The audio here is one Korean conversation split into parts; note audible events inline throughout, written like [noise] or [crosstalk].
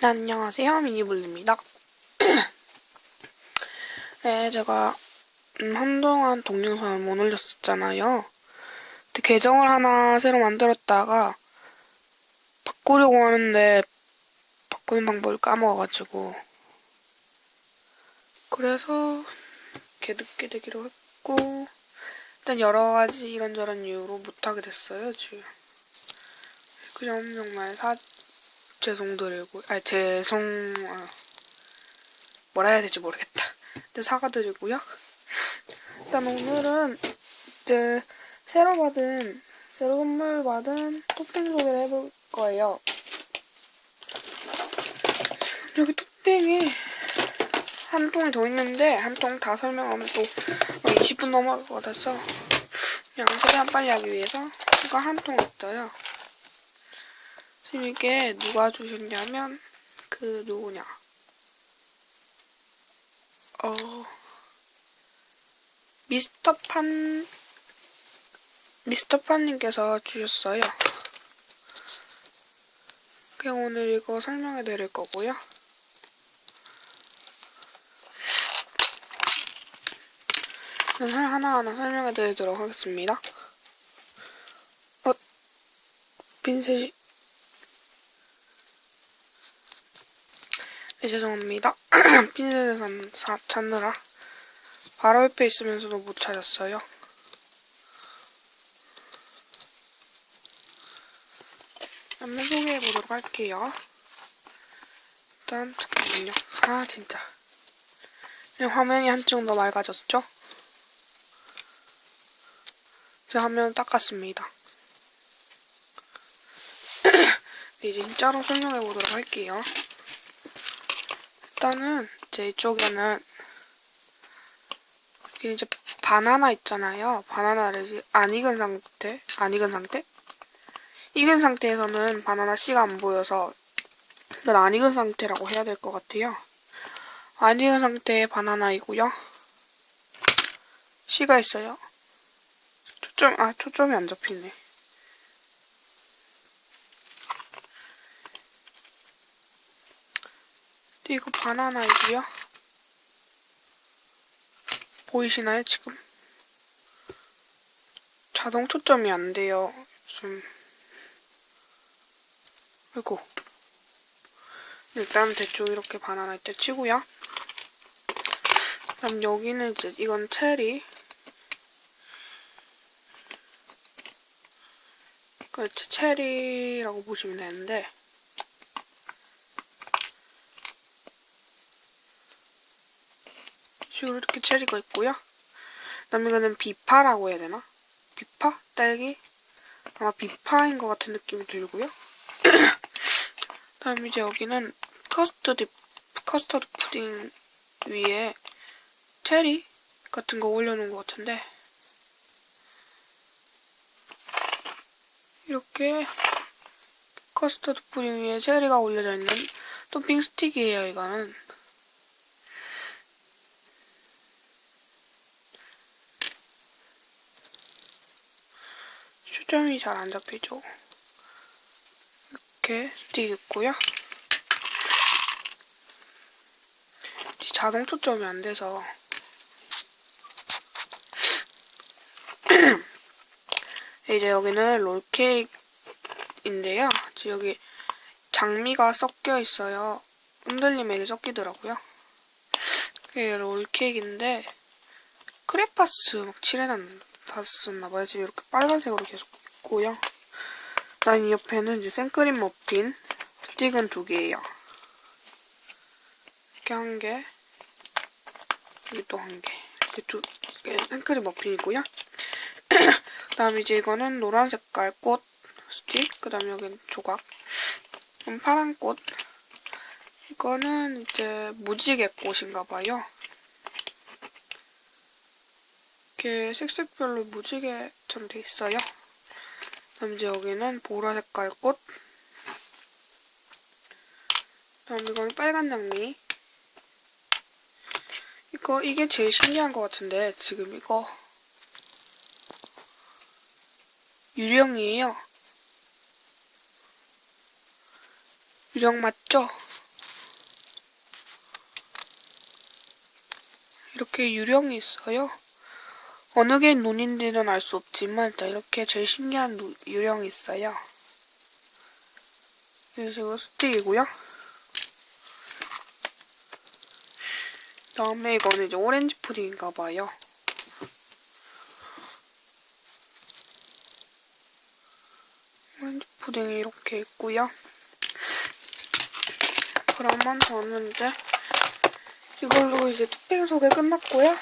네, 안녕하세요. 미니블입니다. [clears throat] 네, 제가 음, 한동안 동영상을 못 올렸었잖아요. 근데 계정을 하나 새로 만들었다가 바꾸려고 하는데 바꾸는 방법을 까먹어가지고 그래서 늦게 되기로 했고 일단 여러 가지 이런저런 이유로 못하게 됐어요, 지금. 그점 정말 사, 죄송드리고, 아니, 죄송, 아, 뭐라 해야 될지 모르겠다. 근데 사과드리고요. 일단 오늘은 이제 새로 받은, 새로 선물 받은 토핑 소개를 해볼 거예요. 여기 토핑이 한 통이 더 있는데, 한 통 다 설명하면 또 20분 넘어갈 것 같아서, 그냥 최대한 빨리 하기 위해서, 이거 한 통 있어요. 지금 이게 누가 주셨냐면 그 누구냐 어 미스터 판 미스터 판님께서 주셨어요. 그냥 오늘 이거 설명해 드릴 거고요. 저는 하나하나 설명해 드리도록 하겠습니다. 어, 빈셋이 네, 죄송합니다. [clears throat] 핀셋에서 사- 찾느라 바로 옆에 있으면서도 못 찾았어요. 한번 소개해 보도록 할게요. 일단 잠깐만요. 아 진짜 화면이 한층 더 맑아졌죠? 제가 화면 닦았습니다. [clears throat] 네, 진짜로 설명해 보도록 할게요. 일단은 제 이쪽에는 이제 바나나 있잖아요. 바나나를 안 익은 상태, 안 익은 상태? 익은 상태에서는 바나나 씨가 안 보여서 일단 안 익은 상태라고 해야 될 것 같아요. 안 익은 상태의 바나나이고요. 씨가 있어요. 초점, 아, 초점이 안 잡히네. 이거 바나나이고요. 보이시나요, 지금? 자동 초점이 안 돼요. 좀. 아이고. 일단 대충 이렇게 바나나 때 치고요. 그럼 여기는 이제 이건 체리. 그 체리라고 보시면 되는데 식으로 이렇게 체리가 있고요. 그다음에 이거는 비파라고 해야 되나? 비파? 딸기? 아마 비파인 것 같은 느낌이 들고요. [clears throat] 그다음에 이제 여기는 커스터드 커스터드 푸딩 위에 체리 같은 거 올려놓은 것 같은데 이렇게 커스터드 푸딩 위에 체리가 올려져 있는 토핑 스틱이에요. 이거는 초점이 잘 안 잡히죠. 이렇게 있고요. 자동 초점이 안 돼서 [clears throat] 이제 여기는 롤케이크인데요. 여기 장미가 섞여 있어요. 흔들림에 섞이더라고요. 이게 롤케이크인데 크레파스 막 칠해놨 었나봐요. 지금 이렇게 빨간색으로 계속 있고요. 그다음 옆에는 이제 생크림 머핀 스틱은 두 개예요. 이렇게 한 개, 여기 또 한 개. 이렇게 두 개 생크림 머핀이고요. [clears throat] 그 다음 이제 이거는 노란 색깔 꽃 스틱. 그 다음 여기는 조각. 그럼 파란 꽃. 이거는 이제 무지개 꽃인가 봐요. 이렇게 색색별로 무지개처럼 돼 있어요. 다음 이제 여기는 보라 색깔 꽃. 다음 이건 빨간 장미. 이거 이게 제일 신기한 것 같은데 지금 이거 유령이에요. 유령 맞죠? 이렇게 유령이 있어요. 어느 게 눈인지는 알 수 없지만 일단 이렇게 제일 신기한 누- 유령이 있어요. 이런 식으로 스틱이고요. 다음에 이거는 이제 오렌지 푸딩인가 봐요. 오렌지 푸딩이 이렇게 있고요. 그러면 저는 이제 이걸로 이제 토핑 소개 끝났고요.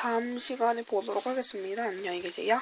다음 시간에 보도록 하겠습니다. 안녕히 계세요.